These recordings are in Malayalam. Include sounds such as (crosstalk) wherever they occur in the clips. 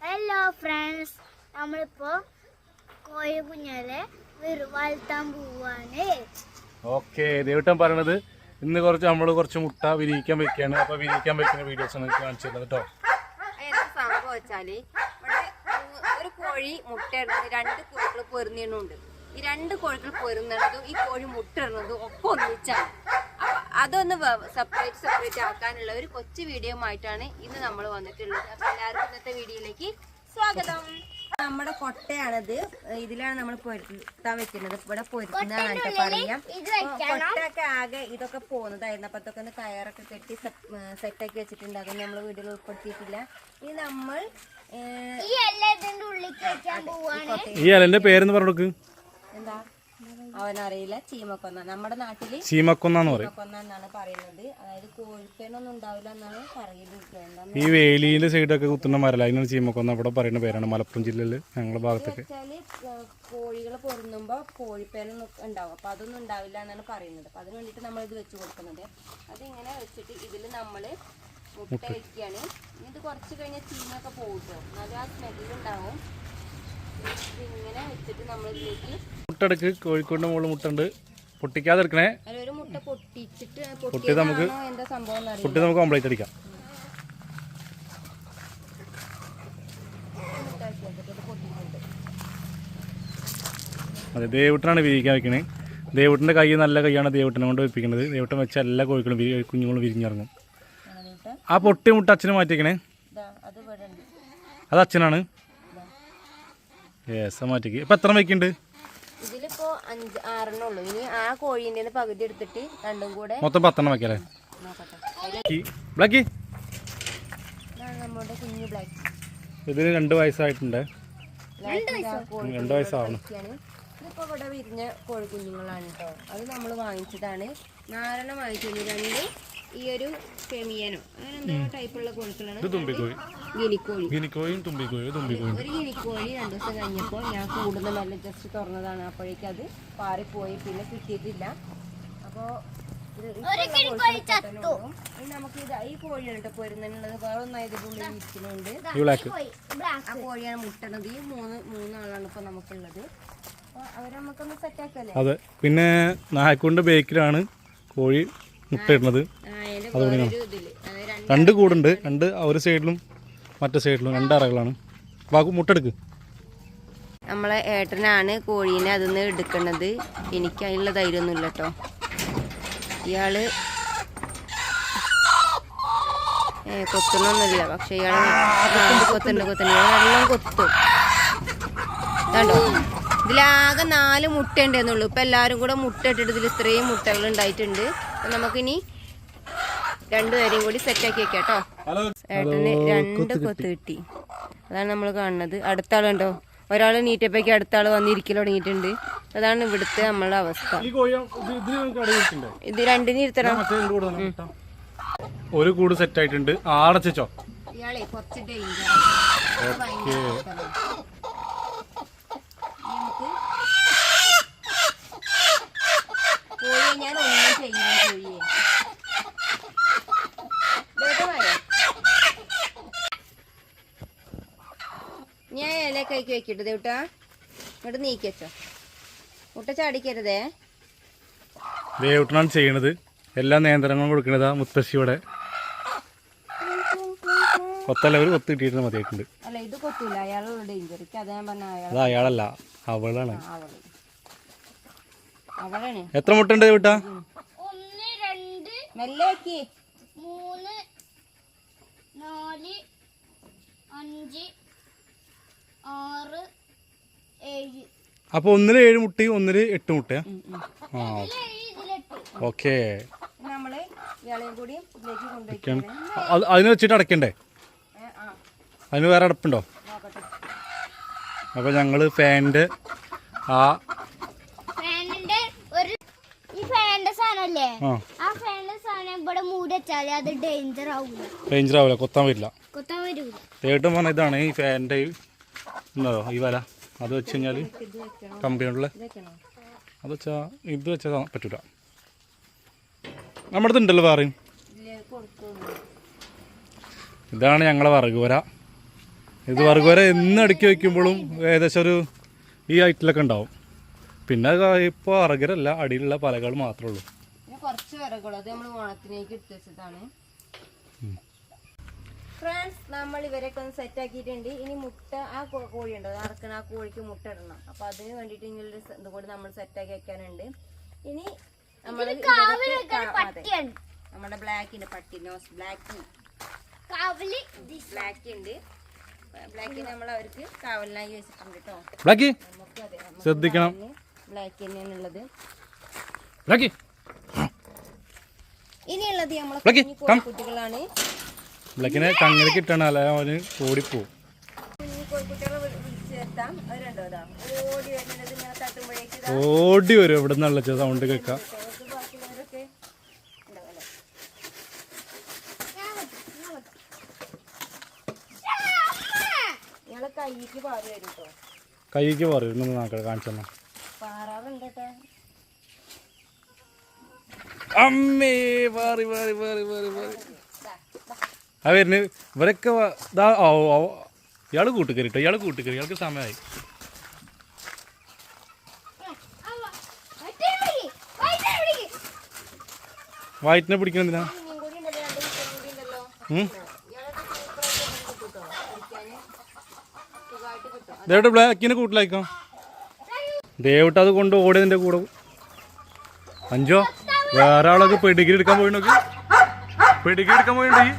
ഹലോ ഫ്രണ്ട്സ് നമ്മളിപ്പോ കോഴി കുഞ്ഞാലെ വാഴ്ത്താൻ വളർത്താൻ പോവാണ്. ഓക്കെ ദേവട്ടം പറയണത് ഇന്ന് കുറച്ച് നമ്മൾ കുറച്ച് മുട്ട വിരിയിക്കാൻ വെക്കുകയാണ് അപ്പൊ വിരിയിക്കാൻ വെക്കുന്ന വീഡിയോസ് ആണ് കാണിച്ചു തരുന്നത് കേട്ടോ. എന്താ സംഭവം വെച്ചാൽ ഇവിടെ ഒരു കോഴി മുട്ട ഇടുന്നത് രണ്ട് കോഴികൾ പൊരുന്നിടുന്നുണ്ട് ഈ രണ്ട് കോഴികൾ പൊരുന്നതും ഈ കോഴി മുട്ട ഇടുന്നതും ഒക്കെ ഒന്നിച്ചാണ്. അതൊന്ന് സെപ്പറേറ്റ് സെപ്പറേറ്റ് ആക്കാനുള്ള ഒരു കൊച്ചു വീഡിയോ ആയിട്ടാണ് ഇന്ന് നമ്മൾ വന്നിട്ടുള്ളത്. അപ്പൊ എല്ലാവർക്കും ഇന്നത്തെ വീഡിയോയിലേക്ക് സ്വാഗതം. നമ്മുടെ കൊട്ടയാണിത്. ഇതിലാണ് നമ്മൾ പൊരുത്താൻ വെക്കുന്നത്. ഇവിടെ പൊരുത്തുന്നതാണ് പറയാം. കൊട്ടയൊക്കെ കൊട്ടൊക്കെ ആകെ ഇതൊക്കെ പോകുന്നതായിരുന്നു അപ്പൊ അതൊക്കെ ഒന്ന് കയറൊക്കെ കെട്ടി സെറ്റാക്കി വെച്ചിട്ടുണ്ട്. അതൊന്നും നമ്മൾ വീട്ടിൽ ഉൾപ്പെടുത്തിയിട്ടില്ല. ഇനി നമ്മൾ ഈ എല്ലാം ഇതിന്റെ വെക്കാൻ പോവാണ്. ഈ അലന്റെ പേരെന്ന് പറഞ്ഞു കൊടുക്ക്. എന്താ? അവനറിയില്ല. ചീമക്കൊന്ന. നമ്മുടെ നാട്ടിൽ ചീമക്കൊന്ന എന്നാണ് പറയുന്നത്. അതായത് കോഴിപ്പേനൊന്നും ഉണ്ടാവില്ല എന്നാണ് പറയുന്നത്. ഈ വേലിയിലെ സൈഡൊക്കെ കുത്തുന്ന മരല അതിനാണ് ചീമക്കൊന്ന. ഇവിടെ പറയുന്ന പേരാണ്. മലപ്പുറം ജില്ലയിൽ ഞങ്ങളുടെ ഭാഗത്തൊക്കെ. കോഴികൾ കോഴികൾ പൊരുന്നുമ്പോ കോഴിപ്പേനൊന്നും ഉണ്ടാവും. അപ്പൊ അതൊന്നും ഉണ്ടാവില്ല എന്നാണ് പറയുന്നത്. അപ്പൊ അതിന് വേണ്ടിട്ട് നമ്മൾ ഇത് വെച്ച് കൊടുക്കുന്നത്. അതിങ്ങനെ വെച്ചിട്ട് ഇതിൽ നമ്മൾ മുട്ട വെക്കുകയാണ് ഇത് കുറച്ച് കഴിഞ്ഞാൽ ചീമൊക്കെ പോകും എന്നാലും ആ സ്മെല്ലുണ്ടാവും ഇങ്ങനെ വെച്ചിട്ട് നമ്മൾ ഇതിലേക്ക് മുട്ടെടുക്ക് കോഴിക്കോടിന്റെ മുകളിൽ മുട്ടുണ്ട് പൊട്ടിക്കാതെ എടുക്കണേ പൊട്ടി നമുക്ക് പൊട്ടി നമുക്ക് കംപ്ലീറ്റ് അടിക്കാം. അതെ ദേവട്ടനാണ് വിരിക്കാൻ വെക്കണേ. ദേവട്ടിന്റെ കൈ നല്ല കൈയാണ് ദേവട്ടനെ കൊണ്ട് വെപ്പിക്കുന്നത് ദേവട്ടൻ വെച്ച എല്ലാ കോഴികളും കുഞ്ഞുങ്ങളും വിരിഞ്ഞിറങ്ങും. ആ പൊട്ടി മുട്ട അച്ഛന് മാറ്റിക്കണേ അത് അച്ഛനാണ്. ഏസ മാറ്റിക്ക് ഇപ്പൊ എത്ര വയ്ക്കുന്നുണ്ട് അഞ്ച് ആറെണ്ണം ഉള്ളൂ. ഇനി ആ കോഴീന്റെ പകുതി എടുത്തിട്ട് രണ്ടും കൂടെ മൊത്തം പത്തെണ്ണം വെക്കല്ലേ? ബ്ലാക്കി. നമ്മുടെ കുഞ്ഞു ബ്ലാക്ക്. ഇതിന് രണ്ട് വയസ്സായിട്ടുണ്ട്. രണ്ട് വയസ്സാവണം. ഇതിപ്പോ ഇവിടെ വിരിഞ്ഞ കോഴി കുഞ്ഞുങ്ങളാണ് കേട്ടോ. അത് നമ്മൾ വാങ്ങിച്ചതാണ്. നാലെണ്ണം വാങ്ങിച്ചു. രണ്ട് ഈ ഒരു കെമിയനോ. അങ്ങനെ എന്തോ ടൈപ്പുള്ള കോഴികളാണ് ഗിനിക്കോഴി. ഗിനിക്കോയും തുമ്പിക്കോയും തുമ്പിക്കോയും ഒരു ഗിനിക്കോഴി രണ്ടു ദിവസം കഴിഞ്ഞപ്പോൾ ഞാൻ കൂടുതൽ നല്ല ജസ്റ്റ് തുറന്നതാണ്. അപ്പോഴേക്കും അത് പാറിപ്പോയി. പിന്നെ കിട്ടിയിട്ടില്ല. അപ്പോൾ നമുക്ക് ഇത് ഈ കോഴിയാണ് കേട്ടോ പോരുന്നുള്ളത് വേറെ ഒന്നും ഇതിന്റെ ഉള്ളിൽ ഇരിക്കുന്നുണ്ട് ഈ ബ്ലാക്ക് ആ കോഴിയാണ് മുട്ടണത്. ഈ മൂന്ന് മൂന്നാളാണ് ഇപ്പൊ നമുക്കുള്ളത്. അപ്പൊ അവരെ നമുക്കൊന്ന് സെറ്റ് ആക്കല്ലേ? അതെ. പിന്നെ നായക്കൊണ്ട് ബേക്കിലാണ് കോഴി മുട്ടയിടുന്നത്. ഇതിൽ. രണ്ട് കൂടുണ്ട്. രണ്ട് ഒരു സൈഡിലും മറ്റേ സൈഡിലും രണ്ട് അറകളാണ്. ബാക്കു മുട്ടെടുക്ക്. നമ്മളെ ഏട്ടനാണ് കോഴീനെ അതിന്ന് എടുക്കുന്നത് എനിക്ക് അതിനുള്ള ധൈര്യമൊന്നുമില്ല കേട്ടോ ഇയാൾ ഏ കൊത്തണമൊന്നുമില്ല പക്ഷെ ഇയാൾ കൊത്തുണ്ട് കൊത്തുണ്ട് ഇയാൾ കൊത്തും. കണ്ടോ ഇതിലാകെ നാല് മുട്ട ഉണ്ടെന്നുള്ളൂ ഇപ്പൊ എല്ലാരും കൂടെ മുട്ട ഇട്ടിട്ട് ഇതിൽ ഇത്രയും മുട്ടകൾ ഉണ്ടായിട്ടുണ്ട്. അപ്പൊ നമുക്കിനി രണ്ടുപേരെയും കൂടി സെറ്റാക്കി വെക്കാം കേട്ടോ ഏട്ടന് രണ്ട് കൊത്ത് കിട്ടി. അതാണ് നമ്മൾ കാണുന്നത്. അടുത്ത ആളുണ്ടോ ഒരാൾ നീറ്റപ്പേക്ക് അടുത്ത ആൾ വന്നിരിക്കൽ തുടങ്ങിയിട്ടുണ്ട്. അതാണ് ഇവിടുത്തെ നമ്മളുടെ അവസ്ഥ. ഇത് രണ്ടിന് ഇരുത്തണം. ഒരു കൂട് സെറ്റ് ആയിട്ടുണ്ട്. ആടച്ചോ ഇയാളെ കുറച്ച് കോഴിയെ ഞാൻ ഒന്നും ചെയ്യില്ല കോഴിയെ ഞാൻ വെക്കിട്ട് ദേവട്ടാ ഇങ്ങോട്ട് നീക്കി വെച്ചോ. മുട്ട ചാടിക്കരുതേ. ദേവട്ടനാണ് ചെയ്യണത്. എല്ലാ നിയന്ത്രണങ്ങളും കൊടുക്കണതാ മുത്തശ്ശിയുടെ. കൊത്തല്ല ഒരു കൊത്ത് കിട്ടിയിട്ട് മതിയായിട്ടുണ്ട്. അല്ല ഇത് കൊത്തൂല. അയാളുള്ള ഡേഞ്ചർ. എനിക്ക് അത് ഞാൻ പറഞ്ഞ അയാൾ അത് അയാളല്ല അവളാണ്. അവളാണ്. എത്ര മുട്ടുണ്ട് ദേവട്ടാ ഒന്ന് രണ്ട് മെല്ലെ വെക്കി. മൂന്ന് നാല് അഞ്ച് ആറ് ഏഴ്. അപ്പൊ ഒന്നിൽ ഏഴ് മുട്ടി ഒന്നിൽ എട്ട് മുട്ടയാ? ആ ഓക്കെ. നമ്മൾ ഇയാളെയും കൂടി ഇതിലേക്ക് കൊണ്ടുപോയി അതിന് വെച്ചിട്ട് അടയ്ക്കണ്ടേ? ആ. അതിന് വേറെ അടപ്പുണ്ടോ? അപ്പൊ അപ്പോൾ ഞങ്ങൾ ഫാനിന്റെ ആ ഫാനിന്റെ ഒരു ഈ ഫാനിന്റെ സാധനല്ലേ? ആ. ആ ഫാനിന്റെ സാധനം ഇവിടെ മൂടി വെച്ചാൽ അത് ഡേഞ്ചർ ആവില്ല കൊത്താൻ വരില്ല. കൊത്താൻ വരില്ല തേട്ടും പറഞ്ഞ ഇതാണ് ഈ ഫാനിന്റെ ഉണ്ടോ? ഈ വല. അത് വെച്ച് കഴിഞ്ഞാൽ ഇതൊക്കെയാണോ അത് വെച്ചാൽ ഇത് വെച്ചാൽ പറ്റൂല. നമ്മുടെ ഇതിലേക്ക് കൊടുത്തു ഇതാണ് ഞങ്ങളെ വറകുപുര ഇത് വറുക വരെ എന്ന് അടുക്കി വയ്ക്കുമ്പോഴും ഏകദേശം ഒരു ഈ ഹൈറ്റിലൊക്കെ ഉണ്ടാവും. പിന്നെ ഇപ്പോൾ അറകരല്ല അടിയിലുള്ള പലകൾ മാത്രമേ ഉള്ളൂ. കുറച്ച് വിറകുള്ളൂ അത് നമ്മൾ ഓണത്തിനേക്ക് ഇട്ട് വെച്ചതാണ്. ഫ്രണ്ട്സ് നമ്മൾ ഇവരൊക്കെ ഒന്ന് സെറ്റ് ആക്കിയിട്ടുണ്ട്. ഇനി മുട്ട ആ കോഴി ഉണ്ടോ? അറക്കണ ആ കോഴിക്ക് മുട്ട ഇടണം. അപ്പൊ അതിന് വേണ്ടിയിട്ട് ഇങ്ങനെ ഇത് കൂടി നമ്മൾ സെറ്റ് ആക്കി വെക്കാനുണ്ട്. ഇനി നമ്മൾ ബ്ലാക്ക് നമ്മുടെ ബ്ലാക്കിന്റെ പട്ടി നോസ് ബ്ലാക്ക് കാവലി ബ്ലാക്ക് ഉണ്ട്. ബ്ലാക്ക് നമ്മൾ അവർക്ക് കാവലിനായി വെച്ചിട്ടുണ്ട് കേട്ടോ ബ്ലാക്കി ശ്രദ്ധിക്കണം. ബ്ലാക്ക് തന്നെയാണുള്ളത് ബ്ലാക്കി ഇനിയുള്ളത് നമ്മളെ ബ്ലാക്കി കുഞ്ഞു കം കോഴിക്കുട്ടികളാണ്. ബ്ലാക്കിനെ കങ്ങനെ കിട്ടണം അല്ലെ? അവന് അതാ ഓടി വരും എവിടെ നിന്നുള്ള സൗണ്ട് കേൾക്കാം. കൈക്ക് പാറ് പറയും ഇന്നൊന്ന് നാക്ക കാണിച്ചെന്നാ. അമ്മേ പാറി പാറി പാറി പാറി മാറി ആ വരുന്നു. ഇവരൊക്കെ ഇയാൾ കൂട്ടുകയറി കേട്ടോ കൂട്ടുകറി. ഇയാൾക്ക് സമയമായി വയറ്റിനെ പിടിക്കണം എന്തിനാ? ഇനിയും കൂടി ഉണ്ടല്ലോ രണ്ട് കുട്ടികളും കൂടി ഉണ്ടല്ലോ ഉം? ഇയാളൊക്കെ സൂപ്പറായിട്ട് കിട്ടും കേട്ടോ പഠിക്കാന് സുഖമായിട്ട് കിട്ടും ദേവട്ടെ ബ്ലാക്കിനെ കൂട്ടിലായിക്കോ. ദേവട്ട് അത് കൊണ്ട് ഓടിയതിന്റെ കൂടെ. അഞ്ചോ വേറെ ആളൊക്കെ പെഡിഗ്രി എടുക്കാൻ പോയി നോക്കി പെഡിഗ്രി എടുക്കാൻ പോയിട്ടുണ്ട്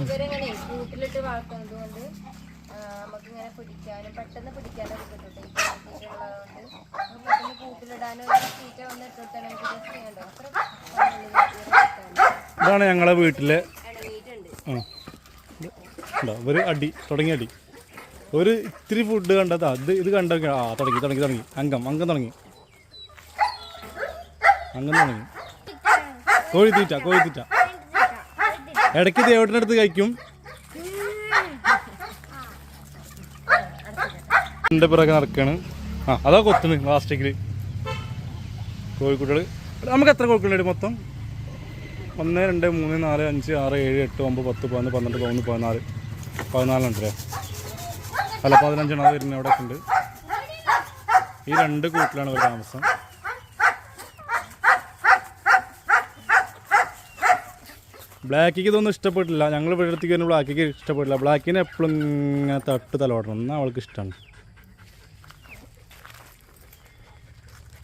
ഇവരെങ്ങനെ കൂട്ടിലിട്ട് വളർത്തുന്നത് കൊണ്ട് നമുക്ക് ഇങ്ങനെ പിടിക്കാനും പെട്ടെന്ന് പിടിക്കാനും ഒക്കെ കിട്ടും. ഈ ഉള്ളതുകൊണ്ട്. നമുക്ക് പെട്ടെന്ന് കൂട്ടിലിടാനും ഒരു തീറ്റ വന്ന് ഇട്ടിട്ടാൽ ജസ്റ്റ് ചെയ്യണ്ടോ അത്ര (laughs) ഇതാണ് ഞങ്ങളെ വീട്ടിലെ ഒരു അടി തുടങ്ങി അടി. ഒരു ഇത്തിരി ഫുഡ് കണ്ടതാ. ഇത് ഇത് കണ്ട? ആ തുടങ്ങി തുടങ്ങി തുടങ്ങി. അംഗം അംഗം തുടങ്ങി. അംഗം തുടങ്ങി. കോഴിത്തീറ്റ കോഴിത്തീറ്റ. ഇടയ്ക്ക് ദേവട്ടിന്റെ അടുത്ത് കഴിക്കും. എന്റെ പിറകെ നടക്കാണ്. ആ അതാ കൊത്തുന്നു പ്ലാസ്റ്റിക്കിൽ കോഴിക്കുട്ടികൾ നമുക്ക് എത്ര കോഴിക്കുണ്ട് മൊത്തം? ഒന്ന് രണ്ട് മൂന്ന് നാല് അഞ്ച് ആറ് ഏഴ് എട്ട് ഒമ്പത് പത്ത് പതിനൊന്ന് പന്ത്രണ്ട് പതിനൊന്ന് പതിനാല്. പതിനാലുണ്ട് അല്ലേ അല്ല പതിനഞ്ചെണ്ണം അത് അവിടെ ഉണ്ട്. ഈ രണ്ട് കൂട്ടിലാണ് ഒരു താമസം. ബ്ലാക്കിക്ക് ഇതൊന്നും ഇഷ്ടപ്പെട്ടില്ല. ഞങ്ങൾ വീട്ടിലേക്ക് വരുന്ന ബ്ലാക്കിക്ക് ഇഷ്ടപ്പെട്ടില്ല. ബ്ലാക്കിനെ എപ്പോഴും ഇങ്ങനെ തട്ട് തലോടണം. എന്നാൽ അവൾക്ക് ഇഷ്ടമാണ്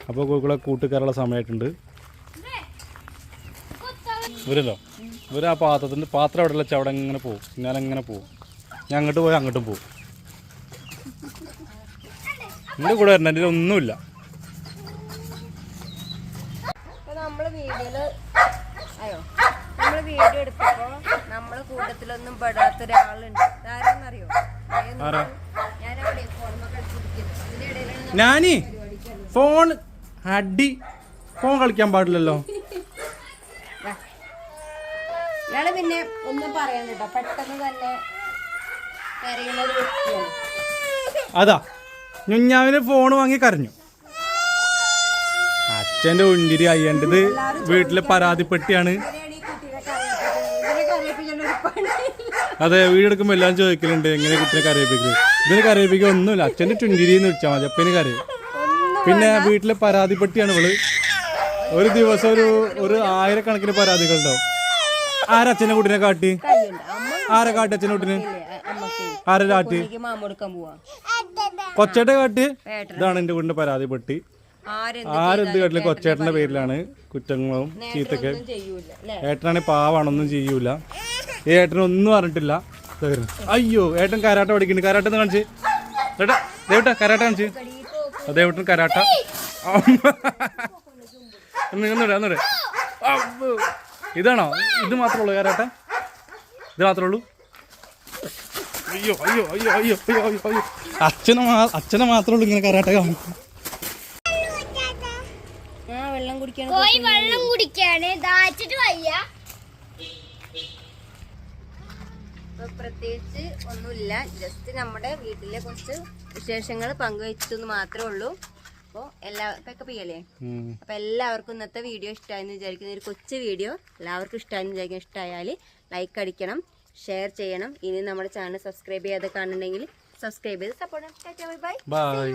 അപ്പോൾ കോഴികളെ കൂട്ടുകാരുള്ള സമയമായിട്ടുണ്ട് ഇവരല്ലോ ഇവർ ആ പാത്രത്തിന്റെ പാത്രം അവിടെ വെച്ചാൽ അവിടെ ഇങ്ങനെ പോകും ഞാൻ എങ്ങനെ പോകും ഞാൻ അങ്ങോട്ട് പോയി അങ്ങോട്ടും പോകും നിങ്ങളുടെ കൂടെ വരണം എന്റെ ഒന്നുമില്ല അപ്പൊ നമ്മൾ വീഡിയോയിൽ അയ്യോ നമ്മൾ വീഡിയോ എടുത്തപ്പോ നമ്മളെ കൂട്ടത്തിലൊന്നും പെടാത്ത ഒരാളുണ്ട്. ആരാന്നറിയോ ഞാൻ ഞാനീ ഫോൺ അടി ഫോൺ കളിക്കാൻ പാടില്ലല്ലോ. ഇയാൾ പിന്നെ ഒന്നും കേട്ടോ പെട്ടെന്ന് തന്നെ അതാ. ഞുഞ്ഞാവിന് ഫോൺ വാങ്ങി കരഞ്ഞു. അച്ഛന്റെ ഉണ്ടിരി അയ്യേണ്ടത് വീട്ടിൽ പരാതിപ്പെട്ടിയാണ്. അതെ വീടെടുക്കുമ്പോൾ എല്ലാം ചോദിക്കലുണ്ട് എങ്ങനെ കുട്ടിനെ കരയിപ്പിക്കുന്നത് ഇതിന് കരയിപ്പിക്കുക ഒന്നുമില്ല. അച്ഛന്റെ എന്ന് വിളിച്ചാൽ മതി അപ്പനെ കരയും. പിന്നെ വീട്ടിലെ പരാതിപ്പെട്ടിയാണ് ഇവൾ. ഒരു ദിവസം ഒരു ഒരു ആയിരക്കണക്കിന് പരാതികളുണ്ടാവും. ആരച്ഛനെ കുട്ടിനെ കാട്ടി? ആരെ കാട്ടി അച്ഛനെ കുട്ടിനെ? ആരെ കാട്ടി? കൊച്ചേട്ടെ കാട്ടി? ഇതാണ് എന്റെ വീടിന്റെ പരാതിപ്പെട്ടി. ആരെന്ത് ആരെന്ത് കൊച്ചേട്ടന്റെ കൊച്ചേട്ടന്റെ പേരിലാണ് കുറ്റങ്ങളും ചീത്തക്കെ. ഏട്ടനാണെങ്കിൽ പാവാണൊന്നും ചെയ്യൂല. ഈ ഏട്ടൻ ഒന്നും അറിഞ്ഞിട്ടില്ല. അയ്യോ ഏട്ടൻ കരാട്ട പഠിക്കുന്നു കരാട്ട എന്ന് കാണിച്ച്. ഏട്ടാ ദേവട്ട കരാട്ട കാണിച്ച്. ദേവട്ടൻ കരാട്ട. ഒന്നുകൂടെ അബ്ബോ. ഇതാണോ? ഇത് മാത്രമേ ഉള്ളൂ കരാട്ട? ഇത് മാത്രമേ ഉള്ളൂ? അയ്യോ അയ്യോ അയ്യോ അയ്യോ അയ്യോ അയ്യോ അയ്യോ. അച്ഛനെ അച്ഛനെ മാത്രമേ ഉള്ളൂ ഇങ്ങനെ കരാട്ട കാണും ആ വെള്ളം കുടിക്കാൻ വെള്ളം കുടിക്കാണ്. ദാച്ചിട്ട് വയ്യ ഇപ്പൊ പ്രത്യേകിച്ച് ഒന്നുമില്ല. ജസ്റ്റ് നമ്മുടെ വീട്ടിലെ കുറച്ച് വിശേഷങ്ങൾ പങ്കുവെച്ചെന്ന് മാത്രമേ ഉള്ളൂ. അപ്പോൾ എല്ലാ പെക്കപ്പ് ചെയ്യല്ലേ. അപ്പോൾ എല്ലാവർക്കും ഇന്നത്തെ വീഡിയോ ഇഷ്ടമായെന്ന് വിചാരിക്കുന്ന. ഒരു കൊച്ചു വീഡിയോ. എല്ലാവർക്കും ഇഷ്ടമായെന്ന് വിചാരിക്കുന്ന. ഇഷ്ടമായാൽ ലൈക്ക് അടിക്കണം ഷെയർ ചെയ്യണം. ഇനി നമ്മുടെ ചാനൽ സബ്സ്ക്രൈബ് ചെയ്യാതെ കാണുന്നുണ്ടെങ്കിൽ സബ്സ്ക്രൈബ് ചെയ്ത് സപ്പോർട്ട് ബൈ ബൈ